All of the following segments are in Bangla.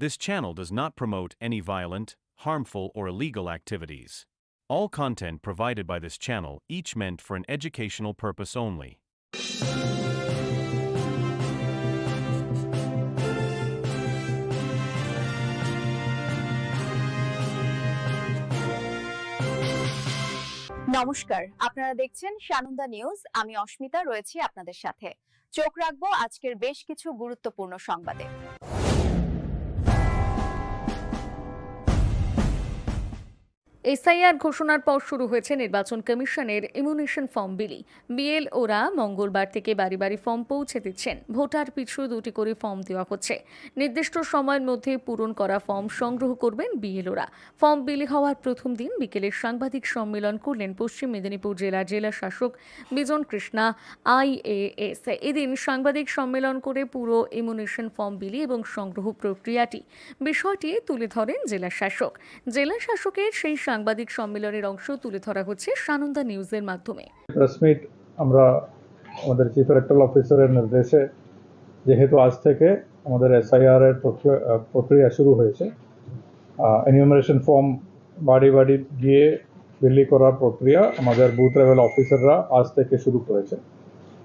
This channel does not promote any violent, harmful, or illegal activities. All content provided by this channel each meant for an educational purpose only. নমস্কার আপনারা দেখছেন সানন্দা নিউজ আমি অস্মিতা রয়েছি আপনাদের সাথে চোখ রাখবো আজকের বেশ কিছু গুরুত্বপূর্ণ সংবাদে এসআইআর ঘোষণার পর শুরু হয়েছে নির্বাচন কমিশনের ইমিউনেশন ফর্ম বিলি। বিএল ওরা মঙ্গলবার থেকে বাড়ি বাড়ি ফর্ম পৌঁছে দিচ্ছেন। ভোটার পিছু দুটি করে ফর্ম দেওয়া হচ্ছে। নির্দিষ্ট সময়ের মধ্যে পূরণ করা ফর্ম সংগ্রহ করবেন বিএলওরা ফর্ম বিলি হওয়ার প্রথম দিন বিকেলে সাংবাদিক সম্মেলন করলেন পশ্চিম মেদিনীপুর জেলার জেলা শাসক বিজন কৃষ্ণা আইএএস এদিন সাংবাদিক সম্মেলন করে পুরো ইমিউনেশন ফর্ম বিলি এবং সংগ্রহ প্রক্রিয়াটি। বিষয়টি তুলে ধরেন জেলা শাসক। জেলা শাসকের সেই সাংবাদিক সম্মেলনের অংশ তুলে ধরা হচ্ছে সানন্দা নিউজের মাধ্যমে। প্রেস মিট আমরা আমাদের চিফ ইলেকট্রাল অফিসারের নির্দেশে যেহেতু আজ থেকে আমাদের এসআইআর এর প্রক্রিয়া শুরু হয়েছে এনিউমারেশন ফর্ম বাড়ি বাড়ি গিয়ে বিলি করার প্রক্রিয়া আমাদের বুথ লেভেল অফিসাররা আজ থেকে শুরু করেছে।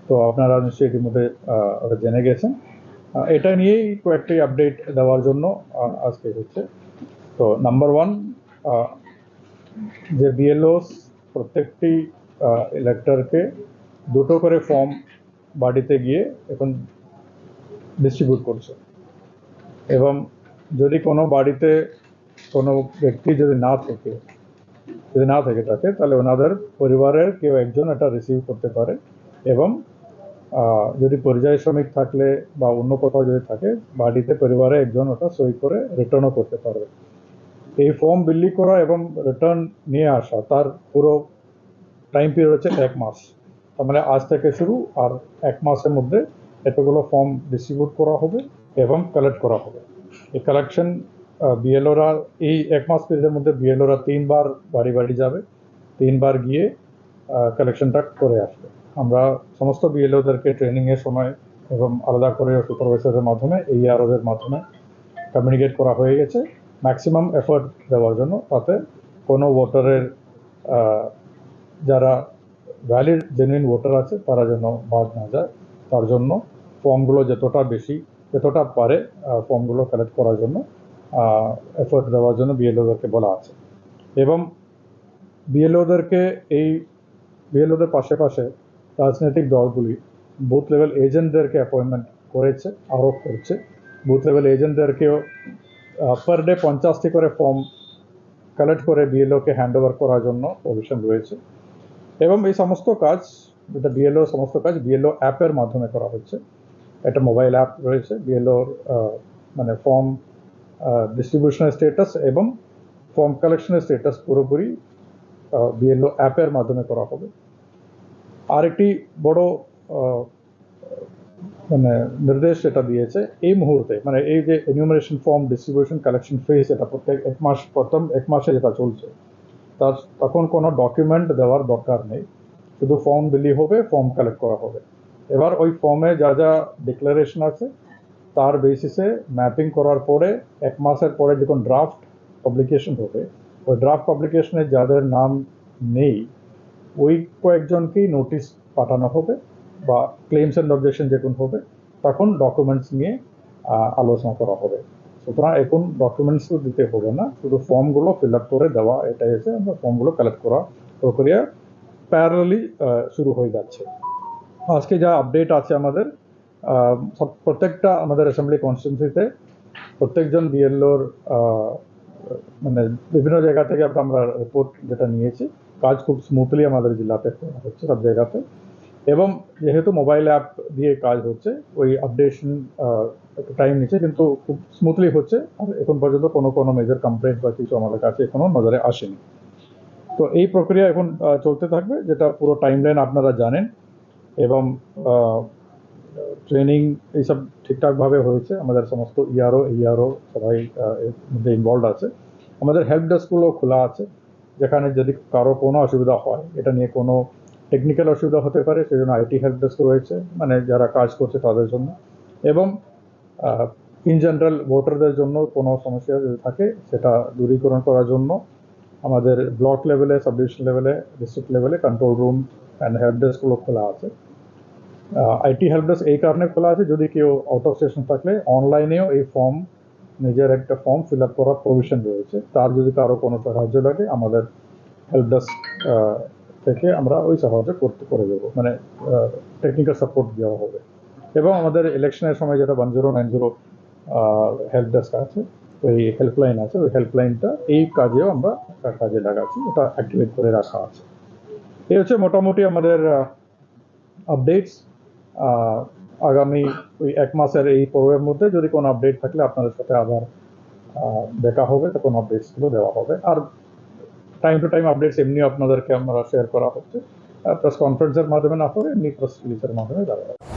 তো আপনারা নিশ্চয়ই ইতিমধ্যে ওটা জেনে গেছেন। এটা নিয়েই কয়েকটি আপডেট দেওয়ার জন্য আজকে হচ্ছে। তো নাম্বার ওয়ান যে বিএলওস প্রত্যেকটি ইলেক্টরকে দুটো করে ফর্ম বাড়িতে গিয়ে এখন ডিস্ট্রিবিউট করছে। এবং যদি কোনো বাড়িতে কোনো ব্যক্তি যদি না থাকে, যদি না থেকে থাকে, তাহলে ওনাদের পরিবারের কেউ একজন এটা রিসিভ করতে পারে এবং যদি পরিযায়ী শ্রমিক থাকলে বা অন্য কোথাও যদি থাকে, বাড়িতে পরিবারে একজন ওটা সই করে রিটার্নও করতে পারবে। এই ফর্ম বিলি করা এবং রিটার্ন নিয়ে আসা, তার পুরো টাইম পিরিয়ড হচ্ছে এক মাস। তার মানে আজ থেকে শুরু আর এক মাসের মধ্যে এতগুলো ফর্ম ডিস্ট্রিবিউট করা হবে এবং কালেক্ট করা হবে। এই কালেকশন বিএলওরা এই এক মাস পিরিয়ডের মধ্যে বিএলওরা তিনবার বাড়ি বাড়ি যাবে, তিনবার গিয়ে কালেকশনটা করে আসবে। আমরা সমস্ত বিএলওদেরকে ট্রেনিংয়ের সময় এবং আলাদা করে সুপারভাইজারের মাধ্যমে এই আরোদের মাধ্যমে কমিউনিকেট করা হয়ে গেছে। ম্যাক্সিমাম এফোর্ট দেওয়ার জন্য, তাতে কোনো ভোটারের যারা ভ্যালিড জেনুইন ভোটার আছে, তারা যেন বাদ না যায়। তার জন্য ফর্মগুলো যতটা বেশি, যতটা পারে ফর্মগুলো কালেক্ট করার জন্য এফোর্ট দেওয়ার জন্য বিএলওদেরকে বলা আছে। এবং বিএলওদেরকে এই বিএলওদের পাশে পাশে রাজনৈতিক দলগুলি বুথ লেভেল এজেন্টদেরকে অ্যাপয়েন্টমেন্ট করেছে, আরোপ করছে। বুথ লেভেল এজেন্টদেরকেও পার ডে পঞ্চাশটি করে ফর্ম কালেক্ট করে বিএলওকে হ্যান্ড ওভার করার জন্য প্রভিশন রয়েছে। এবং এই সমস্ত কাজ যেটা বিএলও সমস্ত কাজ বিএলও অ্যাপের মাধ্যমে করা হচ্ছে। একটা মোবাইল অ্যাপ রয়েছে বিএলওর মানে ফর্ম ডিস্ট্রিবিউশনের স্টেটাস এবং ফর্ম কালেকশনের স্টেটাস পুরোপুরি বিএলও অ্যাপের মাধ্যমে করা হবে। আরেকটি বড় মানে নির্দেশ এটা দিয়েছে, এই মুহূর্তে মানে এই যে enumeration form distribution collection phase এটা প্রত্যেক এক মাস প্রথম, এক মাসে যেটা চলছে তার তখন কোনো ডকুমেন্ট দেওয়ার দরকার নেই, শুধু ফর্ম দিলেই হবে ফর্ম কালেক্ট করা হবে। এবার ওই ফর্মে যা যা ডিক্লারেশন আছে, তার বেসিসে ম্যাপিং করার পরে, এক মাসের পরে যখন ড্রাফট পাবলিকেশন হবে, ওই ড্রাফট পাবলিকেশনে যাদের নাম নেই, ওই কয়েকজনকেই নোটিশ পাঠানো হবে বা ক্লেমস অ্যান্ড অবজেকশন যখন হবে, তখন ডকুমেন্টস নিয়ে আলোচনা করা হবে। সুতরাং এখন ডকুমেন্টস দিতে হবে না, শুধু ফর্মগুলো ফিল আপ করে দেওয়া এটাই হচ্ছে, আমরা ফর্মগুলো কালেক্ট করা প্রক্রিয়া প্যারালি শুরু হয়ে যাচ্ছে। আজকে যা আপডেট আছে আমাদের প্রত্যেকটা আমাদের অ্যাসেম্বলি কনস্টিটিউন্সিতে প্রত্যেকজন বিএলওর মানে বিভিন্ন জায়গা থেকে আমরা রিপোর্ট যেটা নিয়েছি, কাজ খুব স্মুথলি আমাদের জেলাতে হচ্ছে, সব জায়গাতে। এবং যেহেতু মোবাইল অ্যাপ দিয়ে কাজ হচ্ছে, ওই আপডেশন একটু টাইম নিচ্ছে, কিন্তু খুব স্মুথলি হচ্ছে, আর এখন পর্যন্ত কোনো কোনো মেজর কমপ্লেন্ট বা কিছু আমাদের কাছে এখনও নজরে আসেনি। তো এই প্রক্রিয়া এখন চলতে থাকবে, যেটা পুরো টাইম লাইন আপনারা জানেন, এবং ট্রেনিং এইসব ঠিকঠাকভাবে হয়েছে, আমাদের সমস্ত ইআরও ইআরও সবাই এর মধ্যে ইনভলভ আছে। আমাদের হেল্প ডেস্কগুলো খোলা আছে, যেখানে যদি কারও কোনো অসুবিধা হয়, এটা নিয়ে কোনো টেকনিক্যাল অসুবিধা হতে পারে সেই জন্য আইটি হেল্প ডেস্ক রয়েছে মানে যারা কাজ করছে তাদের জন্য। এবং ইন জেনারেল ভোটারদের জন্য কোনো সমস্যা যদি থাকে, সেটা দূরীকরণ করার জন্য আমাদের ব্লক লেভেলে সাব ডিভিশন লেভেলে ডিস্ট্রিক্ট লেভেলে কন্ট্রোল রুম অ্যান্ড হেল্প ডেস্কগুলো খোলা আছে। আইটি হেল্প ডেস্ক এই কারণে খোলা আছে, যদি কেউ আউট অফ স্টেশন থাকলে অনলাইনেও এই ফর্ম নিজের একটা ফর্ম ফিল আপ করার প্রভিশন রয়েছে। তার যদি কারও কোনো সাহায্য লাগে, আমাদের হেল্প ডেস্ক থেকে আমরা ওই সাহায্য করতে, করে দেবো। মানে টেকনিক্যাল সাপোর্ট দেওয়া হবে। এবং আমাদের ইলেকশনের সময় যেটা one zero nine zero help desk আছে, ওই হেল্পলাইন আছে, ওই হেল্পলাইনটা এই কাজেও আমরা কাজে লাগাচ্ছি, ওটা অ্যাক্টিভেট করে রাখা আছে। এই হচ্ছে মোটামুটি আমাদের আপডেটস আগামী ওই এক মাসের এই পর্বের মধ্যে যদি কোনো আপডেট থাকলে আপনাদের সাথে আবার দেখা হবে, তখন আপডেটসগুলো দেওয়া হবে। আর টাইম টু টাইম আপডেটস এমনি আপনাদেরকে আমরা শেয়ার করা হচ্ছে। প্রেস কনফারেন্সের মাধ্যমে না করে এমনি প্রেস রিলিজের মাধ্যমে দেওয়া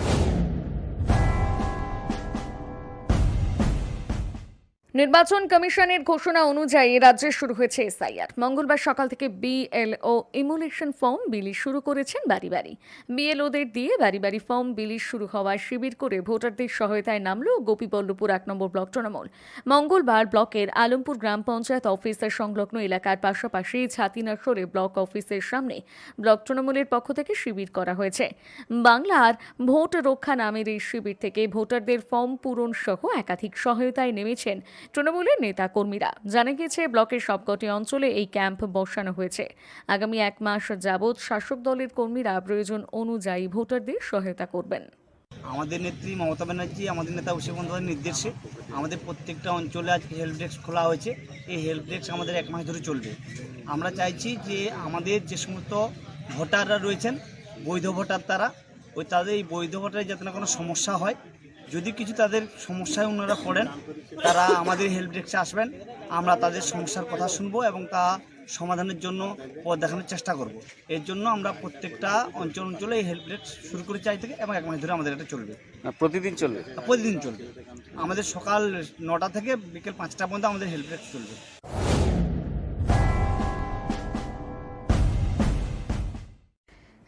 নির্বাচন কমিশনের ঘোষণা অনুযায়ী রাজ্যে শুরু হয়েছে এসআইআর। মঙ্গলবার সকাল থেকে বিএলও ইমুলেশন ফর্ম বিলি শুরু করেছেন বাড়ি বাড়ি। বিএলওদের দিয়ে বাড়ি বাড়ি ফর্ম বিলি শুরু হওয়ার শিবির করে ভোটারদের সহায়তায় নামল গোপীবল্লভপুর এক নম্বর ব্লক তৃণমূল। মঙ্গলবার ব্লকের আলমপুর গ্রাম পঞ্চায়েত অফিসের সংলগ্ন এলাকার পাশাপাশি ছাতিনাসরে ব্লক অফিসের সামনে ব্লক তৃণমূলের পক্ষ থেকে শিবির করা হয়েছে। বাংলার ভোট রক্ষা নামের এই শিবির থেকে ভোটারদের ফর্ম পূরণ সহ একাধিক সহায়তায় নেমেছেন তৃণমূলের নেতা কর্মীরা জানা গিয়েছে, ব্লকের সবকটি অঞ্চলে এই ক্যাম্প বসানো হয়েছে। আগামী এক মাস যাবৎ শাসক দলের কর্মীরা প্রয়োজন অনুযায়ী ভোটারদের সহায়তা করবেন। আমাদের নেত্রী মমতা ব্যানার্জি, আমাদের নেতা অভিষেক বন্দ্যোপাধ্যায়ের নির্দেশে আমাদের প্রত্যেকটা অঞ্চলে আজকে হেল্প ডেস্ক খোলা হয়েছে। এই হেল্প ডেস্ক আমাদের এক মাস ধরে চলবে। আমরা চাইছি যে আমাদের যে সমস্ত ভোটাররা রয়েছেন, বৈধ ভোটার তারা, ওই তাদের এই বৈধ ভোটারের যাতে না কোনো সমস্যা হয় যদি কিছু তাদের সমস্যায় ওনারা পড়েন তারা আমাদের হেল্প ডেস্কে আসবেন। আমরা তাদের সমস্যার কথা শুনব এবং তা সমাধানের জন্য পথ দেখানোর চেষ্টা করব। এর জন্য আমরা প্রত্যেকটা অঞ্চল অঞ্চলে এই হেল্প ডেস্ক শুরু করে চাই থেকে এবং এক মাস ধরে আমাদের এটা চলবে। প্রতিদিন চলবে? প্রতিদিন চলবে। আমাদের সকাল নটা থেকে বিকেল পাঁচটা পর্যন্ত আমাদের হেল্প ডেস্ক চলবে।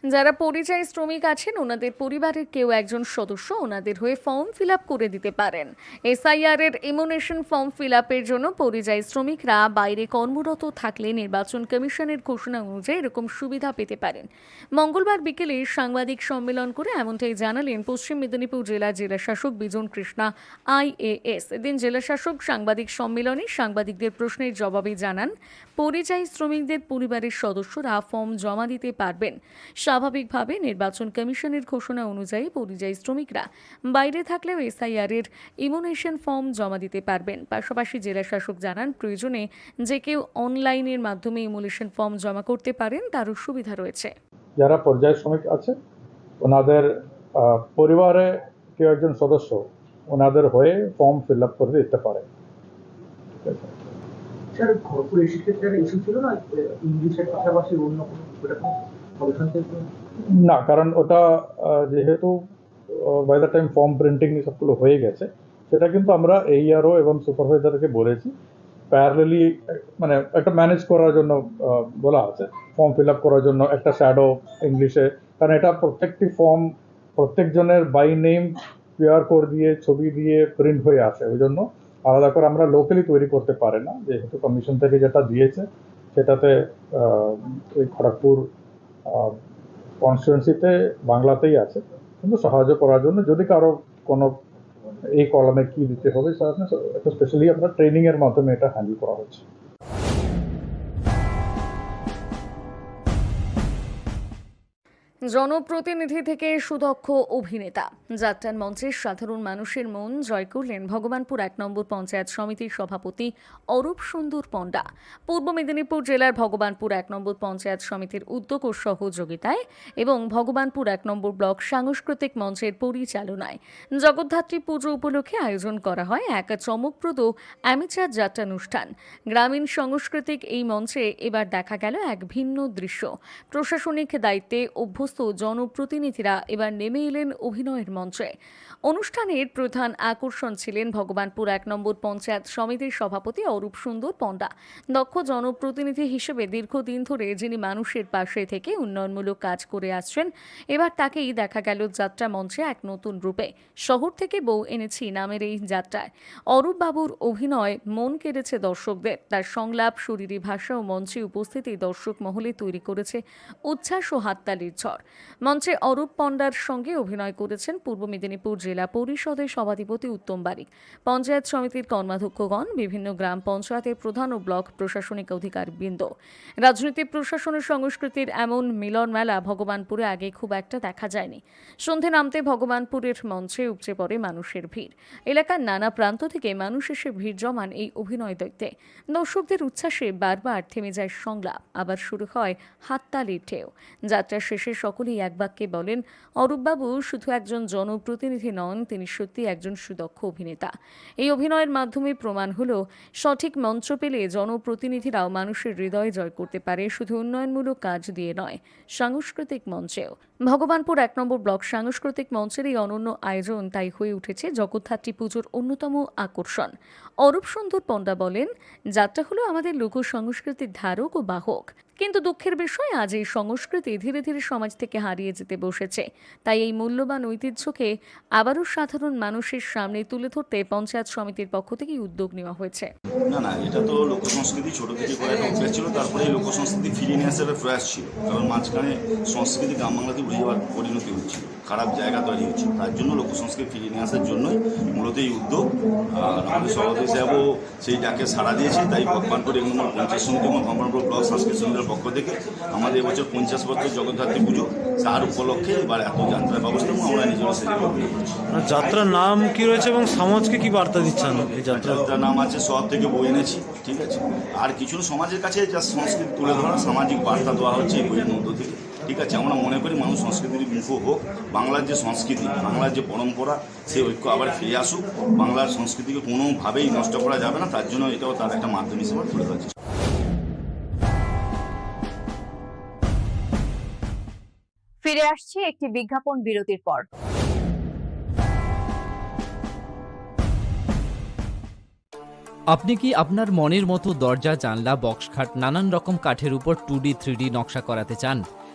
যারা পরিযায়ী শ্রমিক আছেন, ওনাদের পরিবারের কেউ একজন সদস্য ওনাদের হয়ে ফর্ম ফিল করে দিতে পারেন। এসআইআর এর ইমুনেশন ফর্ম ফিল জন্য পরিযায়ী শ্রমিকরা বাইরে কর্মরত থাকলে নির্বাচন কমিশনের ঘোষণা অনুযায়ী এরকম সুবিধা পেতে পারেন। মঙ্গলবার বিকেলে সাংবাদিক সম্মেলন করে এমনটাই জানালেন পশ্চিম মেদিনীপুর জেলা জেলাশাসক বিজন কৃষ্ণা আইএএস এদিন জেলাশাসক সাংবাদিক সম্মেলনে সাংবাদিকদের প্রশ্নের জবাবে জানান, পরিযায়ী শ্রমিকদের পরিবারের সদস্যরা ফর্ম জমা দিতে পারবেন। স্বাভাবিকভাবে নির্বাচন কমিশনের ঘোষণা অনুযায়ী পরিযায়ী শ্রমিকরা বাইরে থাকলেও এসআইআর এর ইমুনেশন ফর্ম জমা দিতে পারবেন। পাশাপাশি জেলা শাসক জানান প্রয়োজনে যে কেউ অনলাইনের মাধ্যমে ইমুলেশন ফর্ম জমা করতে পারেন তারও সুবিধা রয়েছে। যারা পর্যায় শ্রমিক আছে ওনাদের আহ, পরিবারে কেউ একজন সদস্য ওনাদের হয়ে ফর্ম ফিল আপ করে দিতে পারে। স্যার সেক্ষেত্রে একটা ইস্যু ছিল না? ইংলিশের পাশাপাশি অন্য কোনো না কারণ ওটা যেহেতু by the time form printing সবগুলো হয়ে গেছে সেটা কিন্তু আমরা এইআরও এবং সুপারভাইজারকে বলেছি প্যারালি মানে একটা ম্যানেজ করার জন্য বলা আছে ফর্ম ফিল আপ করার জন্য একটা শ্যাডো ইংলিশে কারণ এটা প্রত্যেকটি ফর্ম প্রত্যেকজনের বাই নেম কিউআর কোড দিয়ে ছবি দিয়ে প্রিন্ট হয়ে আসে ওই জন্য আলাদা করে আমরা লোকালি তৈরি করতে পারি না যেহেতু কমিশন থেকে যেটা দিয়েছে সেটাতে ওই খড়গপুর কনস্টিটুয়েন্সিতে বাংলাতেই আছে। কিন্তু সাহায্য করার জন্য যদি কারও কোনো এই কলমে কি দিতে হবে একটা স্পেশালি আপনার ট্রেনিংয়ের মাধ্যমে এটা হ্যান্ডেল করা হচ্ছে। জনপ্রতিনিধি থেকে সুদক্ষ অভিনেতা। যাত্রার মঞ্চের সাধারণ মানুষের মন জয় করলেন ভগবানপুর এক নম্বর পঞ্চায়েত সমিতির সভাপতি অরূপ সুন্দর পণ্ডা। পূর্ব মেদিনীপুর জেলার ভগবানপুর এক নম্বর পঞ্চায়েত সমিতির উদ্যোগ ও সহযোগিতায় এবং ভগবানপুর এক নম্বর ব্লক সাংস্কৃতিক মঞ্চের পরিচালনায় জগদ্ধাত্রী পুজো উপলক্ষে আয়োজন করা হয় এক চমকপ্রদ অ্যামিচার যাত্রানুষ্ঠান। গ্রামীণ সাংস্কৃতিক এই মঞ্চে এবার দেখা গেল এক ভিন্ন দৃশ্য। প্রশাসনিক দায়িত্বে অভ্যস্ত সমস্ত জনপ্রতিনিধিরা এবার নেমে এলেন অভিনয়ের মঞ্চে। অনুষ্ঠানের প্রধান আকর্ষণ ছিলেন ভগবানপুর এক নম্বর পঞ্চায়েত সমিতির সভাপতি অরূপ সুন্দর পণ্ডা। দক্ষ জনপ্রতিনিধি হিসেবে দীর্ঘদিন ধরে যিনি মানুষের পাশে থেকে উন্নয়নমূলক কাজ করে আসছেন, এবার তাকেই দেখা গেল যাত্রা মঞ্চে এক নতুন রূপে। শহর থেকে বউ এনেছি নামের এই যাত্রায়। অরূপ বাবুর অভিনয় মন কেড়েছে দর্শকদের। তার সংলাপ শরীরী ভাষা ও মঞ্চে উপস্থিতি দর্শক মহলে তৈরি করেছে উচ্ছ্বাস ও হাততালির ঝড়। মঞ্চে অরূপ পণ্ডার সঙ্গে অভিনয় করেছেন পূর্ব মেদিনীপুর জেলা পরিষদের সভাধিপতি উত্তম বারিক। পঞ্চায়েত সমিতির কর্মাধ্যক্ষগণ, বিভিন্ন গ্রাম পঞ্চায়েতের প্রধান ও ব্লক প্রশাসনিক অধিকারবৃন্দ। রাজনৈতিক প্রশাসনের সংস্কৃতির এমন মিলন মেলা ভগবানপুরে আগে খুব একটা দেখা যায়নি। সন্ধে নামতে ভগবানপুরের মঞ্চে উপচে পড়ে মানুষের ভিড়। এলাকার নানা প্রান্ত থেকে মানুষ এসে ভিড় জমান এই অভিনয় দৈত্যে। দর্শকদের উচ্ছ্বাসে বারবার থেমে যায় সংলাপ। আবার শুরু হয় হাততালির ঢেউ। যাত্রার শেষে সকলেই এক বাক্যে বলেন, অরূপবাবু শুধু একজন জনপ্রতিনিধি নন, তিনি সত্যি একজন সুদক্ষ অভিনেতা। এই অভিনয়ের মাধ্যমে প্রমাণ হলো, সঠিক মঞ্চ পেলে জনপ্রতিনিধিরাও মানুষের হৃদয় জয় করতে পারে, শুধু উন্নয়নমূলক কাজ দিয়ে নয়, সাংস্কৃতিক মঞ্চেও। ভগবানপুর এক নম্বর ব্লক সাংস্কৃতিক মঞ্চের এই অনন্য আয়োজন তাই হয়ে উঠেছে জগদ্ধাত্রী পুজোর অন্যতম আকর্ষণ। অরূপ সুন্দর পণ্ডা বলেন, যাত্রা হলো আমাদের লোক সংস্কৃতির ধারক ও বাহক। কিন্তু দুঃখের বিষয়, আজ এই সংস্কৃতি ধীরে ধীরে সমাজ থেকে হারিয়ে যেতে বসেছে। তাই এই মূল্যবান ঐতিহ্যকে আবারও সাধারণ মানুষের সামনে তুলে ধরতে পঞ্চায়েত সমিতির পক্ষ থেকে উদ্যোগ নেওয়া হয়েছে। না না, এটা তো লোক সংস্কৃতি ছোট থেকে করে একটা ছিল, তারপরে এই লোক সংস্কৃতি ফিরিয়ে নিয়ে আসার প্রয়াস ছিল। কারণ মাঝখানে সংস্কৃতি গ্রাম বাংলাতে উঠে যাওয়ার পরিণতি খারাপ জায়গা তৈরি হচ্ছিল। তার জন্য লোক সংস্কৃতি ফিরিয়ে নিয়ে আসার জন্যই মূলত এই উদ্যোগ আমাদের সভাপতি সাহেবও সেই ডাকে সাড়া দিয়েছে, তাই ভগবানপুর পঞ্চায়েত সমিতি এবং ভগবানপুর ব্লক সংস্কৃতি সমিতির পক্ষ থেকে আমাদের এবছর পঞ্চাশ বছর জগদ্ধাত্রী পুজো তার উপলক্ষে এবার এত যাত্রার ব্যবস্থা এবং আমরা নিজেরা অভিনয় যাত্রার নাম কি রয়েছে এবং সমাজকে কি বার্তা দিচ্ছেন এই যাত্রা যাত্রার নাম আছে সব থেকে বই এনেছি ঠিক আছে? আর কিছু সমাজের কাছে যা সংস্কৃতি তুলে ধরা সামাজিক বার্তা দেওয়া হচ্ছে এই বইয়ের মধ্য থেকে ঠিক আছে? আমরা মনে করি মানুষ সংস্কৃতির মুখ হোক বাংলার যে সংস্কৃতি বাংলার যে পরম্পরা সেই ঐক্য আবার ফিরে আসুক বাংলার সংস্কৃতিকে কোনোভাবেই নষ্ট করা যাবে না তার জন্য এটাও তার একটা মাধ্যম হিসেবে তুলে ধরছে ফিরে আসছি একটি বিজ্ঞাপন বিরতির পর। আপনি কি আপনার মনের মতো দরজা, জানলা বক্স খাট নানান রকম কাঠের উপর টু ডি, থ্রি নকশা করাতে চান?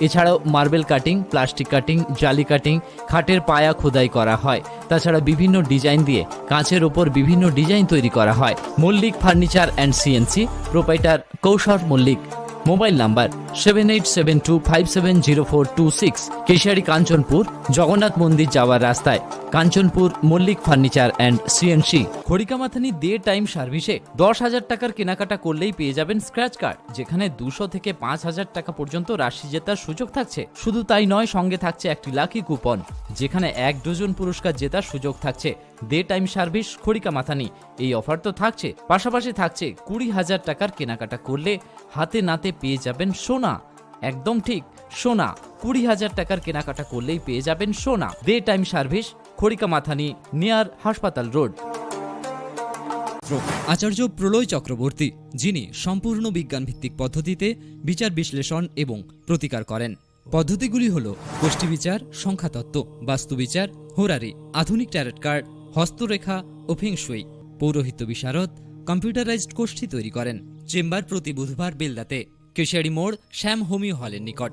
এছাড়াও মার্বেল কাটিং, প্লাস্টিক কাটিং, জালি কাটিং, খাটের পায়া খোদাই করা হয়। তাছাড়া বিভিন্ন ডিজাইন দিয়ে কাঁচের ওপর বিভিন্ন ডিজাইন তৈরি করা হয়। Mallick furniture and CNC, proprietor Kaushal Mallick. Mobile number seven eight seven two five seven zero four two six Keshiary Kanchanpur, Jagannath মন্দির যাওয়ার রাস্তায়। Kanchanpur Mallick furniture and CNC Kharikamathani day time সার্ভিসে দশ হাজার টাকার কেনাকাটা করলেই পেয়ে যাবেন স্ক্র্যাচ কার্ড, যেখানে দুশো থেকে পাঁচ হাজার টাকা পর্যন্ত রাশি জেতার সুযোগ থাকছে। শুধু তাই নয়, সঙ্গে থাকছে একটি লাকি কুপন, যেখানে এক ডজন পুরস্কার জেতার সুযোগ থাকছে। Day time service, Kharika Mathani, এই অফার তো থাকছে। পাশাপাশি থাকছে কুড়ি হাজার টাকার কেনাকাটা করলে হাতে নাতে পেয়ে যাবেন সোনা। একদম ঠিক, সোনা। কুড়ি হাজার টাকার কেনাকাটা করলেই পেয়ে যাবেন সোনা। Day time service, Kharika Mathani, near হাসপাতাল রোড। আচার্য প্রলয় চক্রবর্তী, যিনি সম্পূর্ণ বিজ্ঞানভিত্তিক পদ্ধতিতে বিচার বিশ্লেষণ এবং প্রতিকার করেন। পদ্ধতিগুলি হল গোষ্ঠী বিচার, সংখ্যাতত্ত্ব বাস্তুবিচার হোরারি, আধুনিক ট্যারেট কার্ড হস্তরেখা ও ফেংশুই পৌরোহিত্য বিশারদ, কম্পিউটারাইজড গোষ্ঠী তৈরি করেন, চেম্বার প্রতি বুধবার বেলদাতে, কেশিয়ারি মোড় শ্যাম হোমিও হলের নিকট।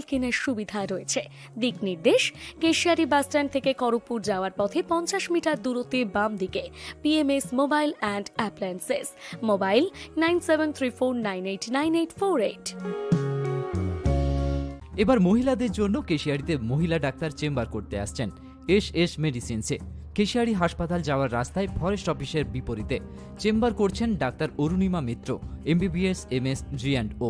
কেনার সুবিধা রয়েছে। দিক নির্দেশ, কেশিয়ারি বাসস্ট্যান্ড থেকে করপুর যাওয়ার পথে পঞ্চাশ মিটার দূরত্বে বাম দিকে PMS mobile and appliances mobile nine seven three four nine eight nine eight four eight এবার মহিলাদের জন্য কেশিয়ারিতে মহিলা ডাক্তার চেম্বার করতে আসছেন এস এস মেডিসিনসে। কেশিয়ারি হাসপাতাল যাওয়ার রাস্তায় ফরেস্ট অফিসের বিপরীতে চেম্বার করছেন doctor Arunima Mitra MBBS M S G and O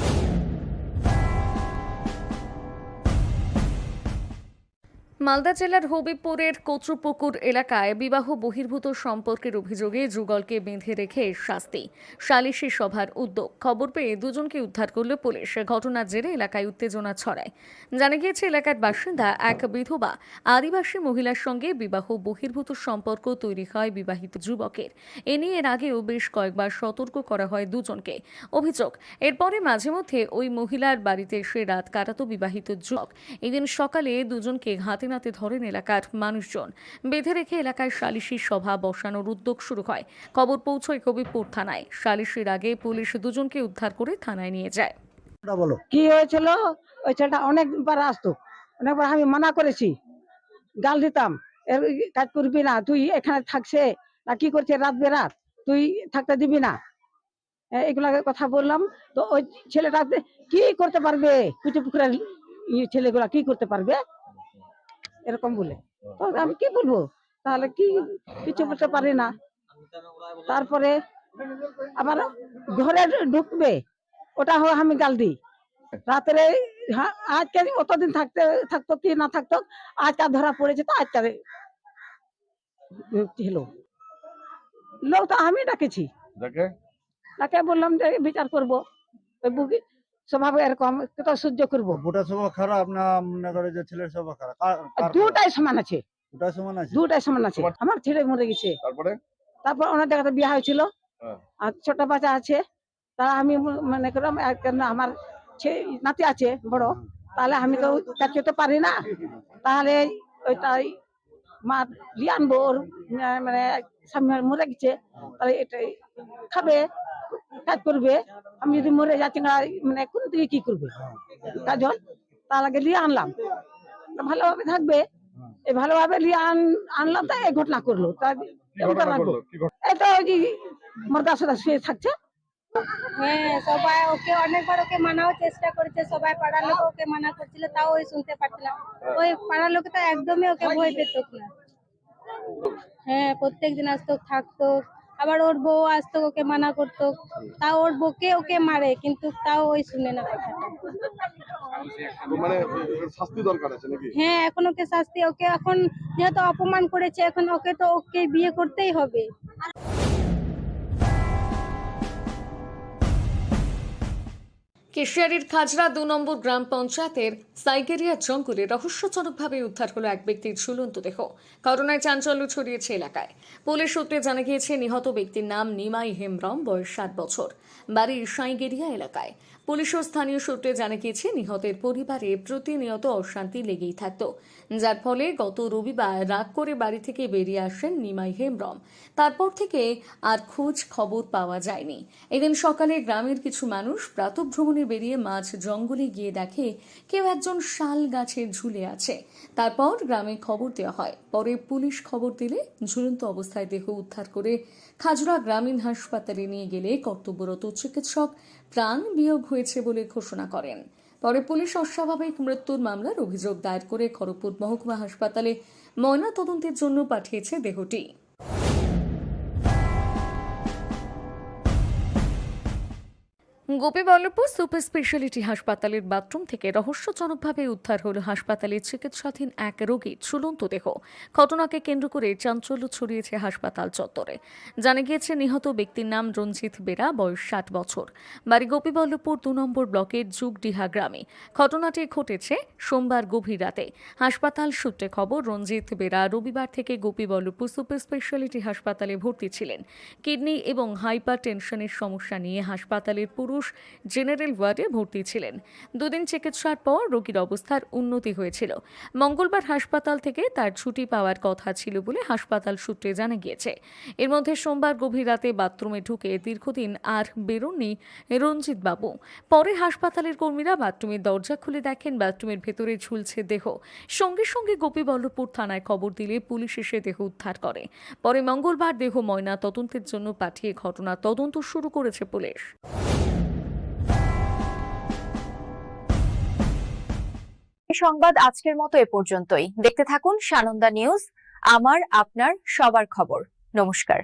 Malda জেলার হবিবপুরের কচুপুকুর এলাকায় বিবাহ বহির্ভূত সম্পর্কের অভিযোগে যুগলকে বেঁধে রেখে শাস্তি। সালিশি সভার উদ্যোগ। খবর পেয়ে দুজনকে উদ্ধার করল পুলিশ। ঘটনার জেরে এলাকায় উত্তেজনা ছড়ায়। জানা গিয়েছে, এলাকার বাসিন্দা এক বিধবা আদিবাসী মহিলার সঙ্গে বিবাহ বহির্ভূত সম্পর্ক তৈরি হয় বিবাহিত যুবকের। এ নিয়ে এর আগেও বেশ কয়েকবার সতর্ক করা হয় দুজনকে। অভিযোগ, এরপরে মাঝে মধ্যে ওই মহিলার বাড়িতে এসে রাত কাটাতো বিবাহিত যুবক। এদিন সকালে দুজনকে হাতে নাতে ধরেন এলাকার মানুষজন। বেঁধে রেখে এলাকায় সালিশি সভা বসানোর উদ্যোগ শুরু হয়। খবর পৌঁছয় কবিপুর থানায়। সালিশির আগে পুলিশ দুজনকে উদ্ধার করে থানায় নিয়ে যায়। বলো। কি হয়েছিল? ওই ছেলেটা অনেকবার আসতো। অনেকবার আমি মানা করেছি। গাল দিতাম। এর কাজ করবি না। তুই এখানে থাকছে না কি করছে রাত বেরাত তুই থাকতে দিবি না। এগুলা কথা বললাম। তো ওই ছেলেটা কি করতে পারবে? কুচু পুকুরের ছেলেগুলা কি করতে পারবে? এরকম বলে। তো আমি কি বলব? তাহলে কি কিছু বলতে পারি না। তারপরে আবার ঘরে ঢুকবে ওটা হয় আমি গাল দিই রাত্রে হ্যাঁ, আজকে অতদিন থাকতে থাকতো কি না থাকতো আজকাল ধরা পড়েছে তো আজকাল হলো। লোক তো আমি ডাকেছি। তাকে বললাম যে বিচার করব। ওই বুকি স্বভাব এরকম কত সহ্য করব? ওটা স্বভাব খারাপ না মনে করে যে ছেলের স্বভাব খারাপ। কার- কার খারাপ? দুটাই সমান আছে। ওটাই সমান আছে? দুটাই সমান আছে। আমার ছেলে মরে গেছে। তারপরে? তারপর ওনার জায়গাতে বিয়ে হয়েছিল। হ্যাঁ। আর ছোট বাচ্চা আছে। তা আমি মনে করলাম আমার ছে- নাতি আছে বড়। তাহলে আমি তো কাজ পারি না। তাহলে ওইটাই মা আনব ওর মানে স্বামী মরে গেছে। তাহলে এটাই খাবে। কাজ করবে আমি যদি মরে যাচ্ছি না মানে কোন দিকে কি করবে? কাজল তার আগে লিয়ে আনলাম। ভালোভাবে থাকবে। এই ভালোভাবে লিয়ে আন- আনলাম তো এই ঘটনা করল। এটা ওই যে মর্দা সদা শুয়ে থাকছে। হ্যাঁ সবাই ওকে অনেকবার ওকে মানাও চেষ্টা করেছে। সবাই পাড়ার লোক ওকে মানা করছিল তাও ওই শুনতে পারছিল না। ওই পাড়ার লোক তো একদমই ওকে ভয় পেত না। হ্যাঁ প্রত্যেক দিন আসতো থাকতো। আবার ওর বউ আসতো ওকে মানা করতো। তাও ওর বউকে ওকে মারে কিন্তু তাও ওই শুনে না কথাটা মানে শাস্তি দরকার আছে নাকি? হ্যাঁ এখন ওকে শাস্তি ওকে এখন যেহেতু অপমান করেছে এখন ওকে তো ওকে বিয়ে করতেই হবে। কেশিয়ারির খাজরা দু নম্বর গ্রাম পঞ্চায়েতের সাইগেরিয়া জঙ্গলে রহস্যজনকভাবে উদ্ধার হলো এক ব্যক্তির ঝুলন্ত দেহ। করোনায় চাঞ্চল্য ছড়িয়েছে এলাকায়। পুলিশ সূত্রে জানা গিয়েছে, নিহত ব্যক্তির নাম নিমাই হেমব্রম, বয়স সাত বছর। বাড়ি সাইগেরিয়া এলাকায়। পুলিশ ও স্থানীয় সূত্রে জানা গিয়েছে, নিহতের পরিবারে প্রতিনিয়ত অশান্তি লেগেই থাকত। যার ফলে গত রবিবার রাগ করে বাড়ি থেকে বেরিয়ে আসেন নিমাই হেমব্রম। তারপর থেকে আর খোঁজ খবর পাওয়া যায়নি। এদিন সকালে গ্রামের কিছু মানুষ প্রাতভ্রমণে বেরিয়ে মাঝ জঙ্গলে গিয়ে দেখে, কেউ একজন শাল গাছে ঝুলে আছে। তারপর গ্রামে খবর দেওয়া হয়। পরে পুলিশ খবর দিলে ঝুলন্ত অবস্থায় দেহ উদ্ধার করে খাজুরা গ্রামীণ হাসপাতালে নিয়ে গেলে কর্তব্যরত চিকিৎসক প্রাণ বিয়োগ হয়েছে বলে ঘোষণা করেন। পরে পুলিশ অস্বাভাবিক মৃত্যুর মামলার অভিযোগ দায়ের করে খড়গপুর মহকুমা হাসপাতালে ময়না তদন্তের জন্য পাঠিয়েছে দেহটি। গোপীবল্লভপুর সুপার স্পেশালিটি হাসপাতালের বাথরুম থেকে রহস্যজনকভাবে উদ্ধার হল হাসপাতালের চিকিৎসাধীন এক রোগীর ঝুলন্ত দেহ। ঘটনাকে কেন্দ্র করে চাঞ্চল্য ছড়িয়েছে হাসপাতাল চত্বরে। জানা গিয়েছে, নিহত ব্যক্তির নাম রঞ্জিত বেরা, বয়স ষাট বছর। বাড়ি গোপীবল্লভপুর দু নম্বর ব্লকের যুগডিহা গ্রামে। ঘটনাটি ঘটেছে সোমবার গভীর রাতে। হাসপাতাল সূত্রে খবর, রঞ্জিত বেরা রবিবার থেকে গোপীবল্লভপুর সুপার স্পেশালিটি হাসপাতালে ভর্তি ছিলেন। কিডনি এবং হাইপার টেনশনের সমস্যা নিয়ে হাসপাতালের পুরুষ পুরুষ জেনারেল ওয়ার্ডে ভর্তি ছিলেন। দুদিন চিকিৎসার পর রোগীর অবস্থার উন্নতি হয়েছিল। মঙ্গলবার হাসপাতাল থেকে তার ছুটি পাওয়ার কথা ছিল বলে হাসপাতাল সূত্রে জানা গিয়েছে। এর মধ্যে সোমবার গভীর রাতে বাথরুমে ঢুকে দীর্ঘদিন আর বেরোননি রঞ্জিত বাবু। পরে হাসপাতালের কর্মীরা বাথরুমের দরজা খুলে দেখেন বাথরুমের ভেতরে ঝুলছে দেহ। সঙ্গে সঙ্গে গোপীবল্লভপুর থানায় খবর দিলে পুলিশ এসে দেহ উদ্ধার করে। পরে মঙ্গলবার দেহ ময়না তদন্তের জন্য পাঠিয়ে ঘটনা তদন্ত শুরু করেছে পুলিশ। সংবাদ আজকের মতো এ পর্যন্তই। দেখতে থাকুন সানন্দা নিউজ আমার আপনার সবার খবর। নমস্কার।